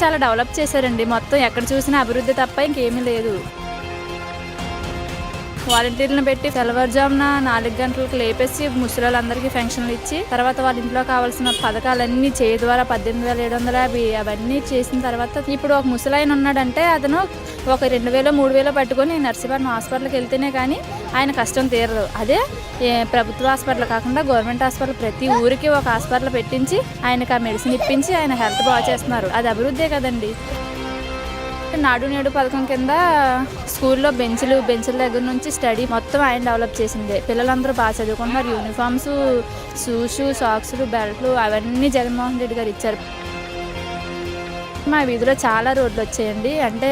చాలా డెవలప్ చేశారండి. మొత్తం ఎక్కడ చూసినా అభివృద్ధి తప్ప ఇంకేమీ లేదు. వాలంటీర్లను పెట్టి తెల్లవారుజామున నాలుగు గంటలకు లేపేసి ముసలాళ్ళందరికీ పెన్షన్లు ఇచ్చి తర్వాత వాళ్ళ ఇంట్లో కావాల్సిన పథకాలన్నీ చేయి ద్వారా పద్దెనిమిది వేల ఏడు వందల యాభై అవన్నీ చేసిన తర్వాత ఇప్పుడు ఒక ముసలాయన ఉన్నాడంటే అతను ఒక రెండు వేలు మూడు వేలు పట్టుకొని నర్సీపట్నం హాస్పిటల్కి వెళ్తేనే కానీ ఆయన కష్టం తీరదు. అదే ప్రభుత్వ హాస్పిటల్ కాకుండా గవర్నమెంట్ హాస్పిటల్ ప్రతి ఊరికి ఒక హాస్పిటల్ పెట్టించి ఆయనకి ఆ మెడిసిన్ ఇప్పించి ఆయన హెల్త్ బాగా చేస్తున్నారు. అది అభివృద్ధే కదండి. నాడు నేడు పథకం కింద స్కూల్లో బెంచ్లు బెంచ్ల దగ్గర నుంచి స్టడీ మొత్తం ఆయన డెవలప్ చేసిందే పిల్లలందరూ బాగా చదువుకుంటున్నారు. యూనిఫామ్స్ షూస్ సాక్స్లు బెల్ట్లు అవన్నీ జగన్మోహన్ రెడ్డి గారు ఇచ్చారు. మా వీధిలో చాలా రోడ్లు వచ్చాయండి. అంటే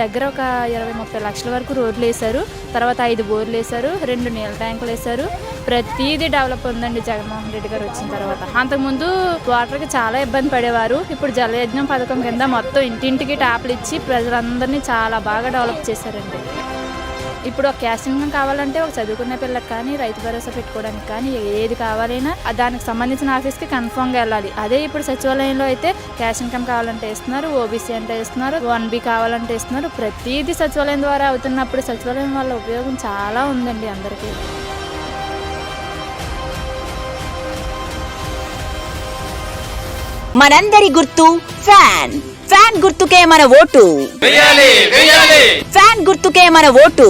దగ్గర ఒక ఇరవై ముప్పై లక్షల వరకు రోడ్లు వేశారు. తర్వాత ఐదు బోర్లు వేశారు. రెండు నీళ్ళ ట్యాంకులు వేశారు. ప్రతిదీ డెవలప్ ఉందండి జగన్మోహన్ రెడ్డి గారు వచ్చిన తర్వాత. అంతకుముందు వాటర్కి చాలా ఇబ్బంది పడేవారు. ఇప్పుడు జలయజ్ఞం పథకం కింద మొత్తం ఇంటింటికి ట్యాప్లు ఇచ్చి ప్రజలందరినీ చాలా బాగా డెవలప్ చేశారండి. ఇప్పుడు ఒక క్యాష్ ఇన్కమ్ కావాలంటే ఒక చదువుకునే పిల్లకి కానీ రైతు భరోసా పెట్టుకోవడానికి కానీ ఏది కావాలైనా దానికి సంబంధించిన ఆఫీస్కి కన్ఫామ్గా వెళ్ళాలి. అదే ఇప్పుడు సచివాలయంలో అయితే క్యాష్ ఇన్కమ్ కావాలంటే ఇస్తున్నారు ఓబీసీ అంటే ఇస్తున్నారు వన్ బి కావాలంటే ఇస్తున్నారు ప్రతిదీ సచివాలయం ద్వారా అవుతున్నప్పుడు సచివాలయం వల్ల ఉపయోగం చాలా ఉందండి అందరికీ. మనందరి గుర్తు ఫ్యాన్ ఫ్యాన్ గుర్తుకే మన ఓటు. ఫ్యాన్ గుర్తుకే మన ఓటు.